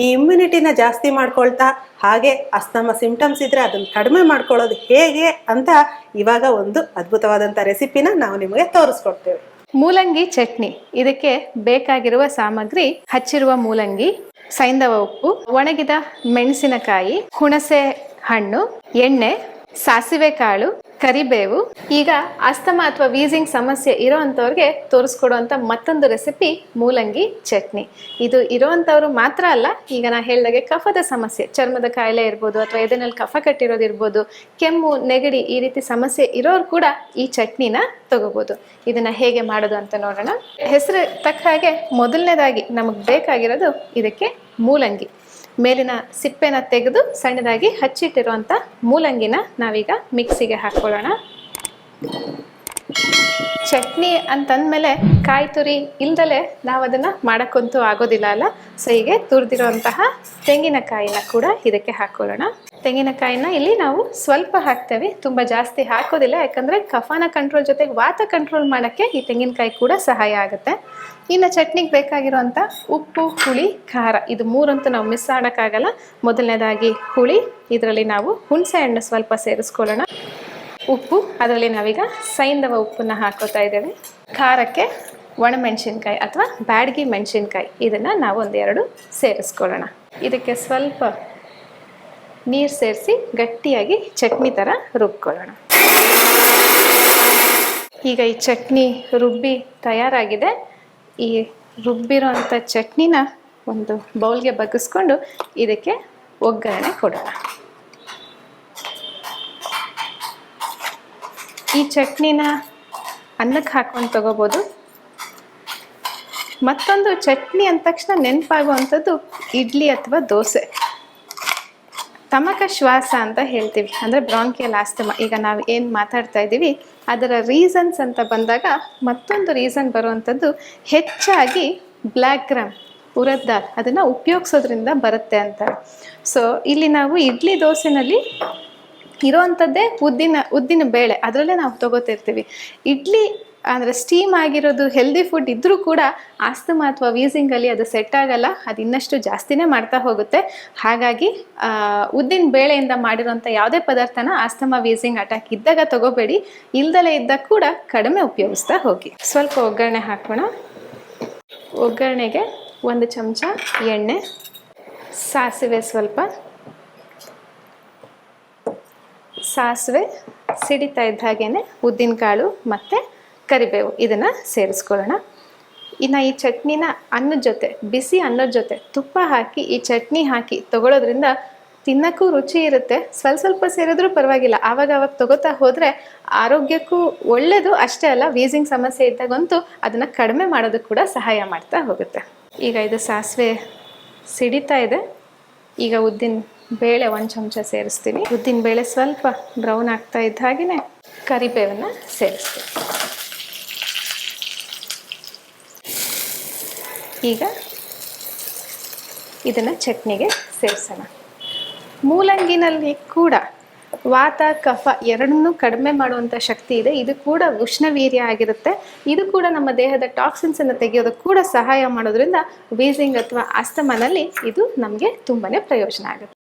ಈ ಇಮ್ಯುನಿಟಿನ ಜಾಸ್ತಿ ಮಾಡ್ಕೊಳ್ತಾ ಹಾಗೆ ಅಸ್ತಮ ಸಿಂಪ್ಟಮ್ಸ್ ಇದ್ರೆ ಅದನ್ನು ಕಡಿಮೆ ಮಾಡ್ಕೊಳ್ಳೋದು ಹೇಗೆ ಅಂತ ಇವಾಗ ಒಂದು ಅದ್ಭುತವಾದಂಥ ರೆಸಿಪಿನ ನಾವು ನಿಮಗೆ ತೋರಿಸ್ಕೊಡ್ತೇವೆ. ಮೂಲಂಗಿ ಚಟ್ನಿ. ಇದಕ್ಕೆ ಬೇಕಾಗಿರುವ ಸಾಮಗ್ರಿ ಹಚ್ಚಿರುವ ಮೂಲಂಗಿ ಸೈಂಧವ ಉಪ್ಪು, ಒಣಗಿದ ಮೆಣಸಿನಕಾಯಿ, ಹುಣಸೆ ಹಣ್ಣು, ಎಣ್ಣೆ, ಸಾಸಿವೆ ಕಾಳು ಕರಿಬೇವು. ಈಗ ಅಸ್ತಮ ಅಥವಾ ವೀಸಿಂಗ್ ಸಮಸ್ಯೆ ಇರೋವಂಥವ್ರಿಗೆ ತೋರಿಸ್ಕೊಡುವಂಥ ಮತ್ತೊಂದು ರೆಸಿಪಿ ಮೂಲಂಗಿ ಚಟ್ನಿ. ಇದು ಇರೋವಂಥವ್ರು ಮಾತ್ರ ಅಲ್ಲ, ಈಗ ನಾ ಹೇಳಿದಾಗೆ ಕಫದ ಸಮಸ್ಯೆ. ಚರ್ಮದ ಕಾಯಿಲೆ ಇರ್ಬೋದು ಅಥವಾ ಎದೆನಲ್ಲಿ ಕಫ ಕಟ್ಟಿರೋದಿರ್ಬೋದು ಕೆಮ್ಮು, ನೆಗಡಿ ಈ ರೀತಿ ಸಮಸ್ಯೆ ಇರೋರು ಕೂಡ ಈ ಚಟ್ನಿನ ತಗೋಬೋದು. ಇದನ್ನ ಹೇಗೆ ಮಾಡೋದು ಅಂತ ನೋಡೋಣ. ಹೆಸರು ತಕ್ಕ ಹಾಗೆ ಮೊದಲನೇದಾಗಿ ನಮಗೆ ಬೇಕಾಗಿರೋದು ಇದಕ್ಕೆ ಮೂಲಂಗಿ. ಮೇಲಿನ ಸಿಪ್ಪೆನ ತೆಗೆದು ಸಣ್ಣದಾಗಿ ಹಚ್ಚಿಟ್ಟಿರುವಂಥ ಮೂಲಂಗಿನ ನಾವೀಗ ಮಿಕ್ಸಿಗೆ ಹಾಕ್ಕೊಳ್ಳೋಣ ಚಟ್ನಿ ಅಂತಂದಮೇಲೆ ಕಾಯಿ ತುರಿ ಇಲ್ದಲೆ ನಾವು ಅದನ್ನು ಮಾಡೋಕ್ಕಂತೂ ಆಗೋದಿಲ್ಲ ಅಲ್ಲ? ಸೊ ಹೀಗೆ ತುರಿದಿರುವಂತಹ ತೆಂಗಿನಕಾಯಿನ ಕೂಡ ಇದಕ್ಕೆ ಹಾಕೊಳ್ಳೋಣ. ತೆಂಗಿನಕಾಯಿನ ಇಲ್ಲಿ ನಾವು ಸ್ವಲ್ಪ ಹಾಕ್ತೇವೆ. ತುಂಬ ಜಾಸ್ತಿ ಹಾಕೋದಿಲ್ಲ, ಯಾಕಂದರೆ ಕಫಾನ ಕಂಟ್ರೋಲ್ ಜೊತೆಗೆ ವಾತ ಕಂಟ್ರೋಲ್ ಮಾಡೋಕ್ಕೆ ಈ ತೆಂಗಿನಕಾಯಿ ಕೂಡ ಸಹಾಯ ಆಗುತ್ತೆ. ಇನ್ನು ಚಟ್ನಿಗೆ ಬೇಕಾಗಿರುವಂಥ ಉಪ್ಪು, ಹುಳಿ, ಖಾರ ಇದು ಮೂರಂತೂ ನಾವು ಮಿಸ್ ಮಾಡೋಕ್ಕಾಗಲ್ಲ. ಮೊದಲನೇದಾಗಿ ಹುಳಿ, ಇದರಲ್ಲಿ ನಾವು ಹುಣಸೆ ಹಣ್ಣು ಸ್ವಲ್ಪ ಸೇರಿಸ್ಕೊಳ್ಳೋಣ. ಉಪ್ಪು, ಅದರಲ್ಲಿ ನಾವೀಗ ಸೈಂಧವ ಉಪ್ಪನ್ನ ಹಾಕೋತಾ ಇದ್ದೇವೆ. ಖಾರಕ್ಕೆ ಒಣಮೆಣಸಿನ್ಕಾಯಿ ಅಥವಾ ಬ್ಯಾಡಗಿ ಮೆಣಸಿನ್ಕಾಯಿ. ಇದನ್ನು ನಾವು ಒಂದೆರಡು ಸೇರಿಸ್ಕೊಳ್ಳೋಣ. ಇದಕ್ಕೆ ಸ್ವಲ್ಪ ನೀರು ಸೇರಿಸಿ ಗಟ್ಟಿಯಾಗಿ ಚಟ್ನಿ ಥರ ರುಬ್ಕೊಳ್ಳೋಣ. ಈಗ ಈ ಚಟ್ನಿ ರುಬ್ಬಿ ತಯಾರಾಗಿದೆ. ಈ ರುಬ್ಬಿರೋಂಥ ಚಟ್ನಿನ ಒಂದು ಬೌಲ್ಗೆ ಬಗ್ಗಿಸ್ಕೊಂಡು ಇದಕ್ಕೆ ಒಗ್ಗರಣೆ ಕೊಡೋಣ. ಈ ಚಟ್ನಿನ ಅನ್ನಕ್ಕೆ ಹಾಕೊಂಡು ತಗೋಬೋದು. ಮತ್ತೊಂದು ಚಟ್ನಿ ಅಂದ ತಕ್ಷಣ ನೆನಪಾಗುವಂಥದ್ದು ಇಡ್ಲಿ ಅಥವಾ ದೋಸೆ. ತಮಕ ಶ್ವಾಸ ಅಂತ ಹೇಳ್ತೀವಿ. ಅಂದರೆ ಬ್ರಾಂಕಿಯಲ್ ಆಸ್ತಮ ಈಗ ನಾವು ಏನು ಮಾತಾಡ್ತಾ ಇದ್ದೀವಿ, ಅದರ ರೀಸನ್ಸ್ ಅಂತ ಬಂದಾಗ ಮತ್ತೊಂದು ರೀಸನ್ ಬರುವಂಥದ್ದು ಹೆಚ್ಚಾಗಿ ಬ್ಲ್ಯಾಕ್ ಗ್ರಾಮ್ ಉರದ್ ಅದನ್ನು ಉಪಯೋಗಿಸೋದ್ರಿಂದ ಬರುತ್ತೆ ಅಂತ. ಸೊ ಇಲ್ಲಿ ನಾವು ಇಡ್ಲಿ ದೋಸೆನಲ್ಲಿ ಇರೋವಂಥದ್ದೇ ಉದ್ದಿನ ಉದ್ದಿನ ಬೇಳೆ. ಅದರಲ್ಲೇ ನಾವು ತಗೋತಿರ್ತೀವಿ. ಇಡ್ಲಿ ಅಂದರೆ ಸ್ಟೀಮ್ ಆಗಿರೋದು ಹೆಲ್ದಿ ಫುಡ್ ಇದ್ದರೂ ಕೂಡ ಆಸ್ತಮ ಅಥವಾ ವೀಸಿಂಗಲ್ಲಿ ಅದು ಸೆಟ್ ಆಗಲ್ಲ. ಅದು ಇನ್ನಷ್ಟು ಜಾಸ್ತಿನೇ ಮಾಡ್ತಾ ಹೋಗುತ್ತೆ. ಹಾಗಾಗಿ ಉದ್ದಿನ ಬೇಳೆಯಿಂದ ಮಾಡಿರೋಂಥ ಯಾವುದೇ ಪದಾರ್ಥನ ಆಸ್ತಮ ವೀಸಿಂಗ್ ಅಟ್ಯಾಕ್ ಇದ್ದಾಗ ತಗೋಬೇಡಿ. ಇಲ್ದಲೇ ಇದ್ದಾಗ ಕೂಡ ಕಡಿಮೆ ಉಪಯೋಗಿಸ್ತಾ ಹೋಗಿ. ಸ್ವಲ್ಪ ಒಗ್ಗರಣೆ ಹಾಕೋಣ. ಒಗ್ಗರಣೆಗೆ ಒಂದು ಚಮಚ ಎಣ್ಣೆ, ಸಾಸಿವೆ ಸ್ವಲ್ಪ ಸಾಸಿವೆ ಸಿಡಿತಾ ಇದ್ದ ಹಾಗೇನೆ ಉದ್ದಿನಕಾಳು ಮತ್ತು ಕರಿಬೇವು ಇದನ್ನು ಸೇರಿಸ್ಕೊಳ್ಳೋಣ. ಇನ್ನು ಈ ಚಟ್ನಿನ ಅನ್ನದ ಜೊತೆ, ಬಿಸಿ ಅನ್ನದ ಜೊತೆ ತುಪ್ಪ ಹಾಕಿ, ಈ ಚಟ್ನಿ ಹಾಕಿ ತಗೊಳ್ಳೋದ್ರಿಂದ ತಿನ್ನೋಕ್ಕೂ ರುಚಿ ಇರುತ್ತೆ. ಸ್ವಲ್ಪ ಸ್ವಲ್ಪ ಸೇರಿದ್ರೂ ಪರವಾಗಿಲ್ಲ. ಆವಾಗ ಅವಾಗ ತಗೋತಾ ಹೋದರೆ ಆರೋಗ್ಯಕ್ಕೂ ಒಳ್ಳೆಯದು ಅಷ್ಟೇ ಅಲ್ಲ ವೀಸಿಂಗ್ ಸಮಸ್ಯೆ ಇದ್ದಾಗಂತೂ ಅದನ್ನು ಕಡಿಮೆ ಮಾಡೋದಕ್ಕೆ ಕೂಡ ಸಹಾಯ ಮಾಡ್ತಾ ಹೋಗುತ್ತೆ. ಈಗ ಇದು ಸಾಸಿವೆ ಸಿಡಿತಾ ಇದೆ. ಈಗ ಉದ್ದಿನ ಬೇಳೆ ಒಂದು ಚಮಚ ಸೇರಿಸ್ತೀನಿ. ಉದ್ದಿನ ಬೇಳೆ ಸ್ವಲ್ಪ ಬ್ರೌನ್ ಆಗ್ತಾ ಇದ್ದ ಹಾಗೆಯೇ ಕರಿಬೇವನ್ನ ಸೇರಿಸ್ತೀನಿ. ಈಗ ಇದನ್ನು ಚಟ್ನಿಗೆ ಸೇರಿಸೋಣ. ಮೂಲಂಗಿನಲ್ಲಿ ಕೂಡ ವಾತ, ಕಫ ಎರಡನ್ನೂ ಕಡಿಮೆ ಮಾಡುವಂಥ ಶಕ್ತಿ ಇದೆ. ಇದು ಕೂಡ ಉಷ್ಣವೀರ್ಯ ಆಗಿರುತ್ತೆ. ಇದು ಕೂಡ ನಮ್ಮ ದೇಹದ ಟಾಕ್ಸಿನ್ಸ್ ಅನ್ನು ತೆಗೆಯೋದಕ್ಕೆ ಕೂಡ ಸಹಾಯ ಮಾಡೋದ್ರಿಂದ ವೀಸಿಂಗ್ ಅಥವಾ ಅಸ್ತಮನಲ್ಲಿ ಇದು ನಮಗೆ ತುಂಬಾನೇ ಪ್ರಯೋಜನ ಆಗುತ್ತೆ.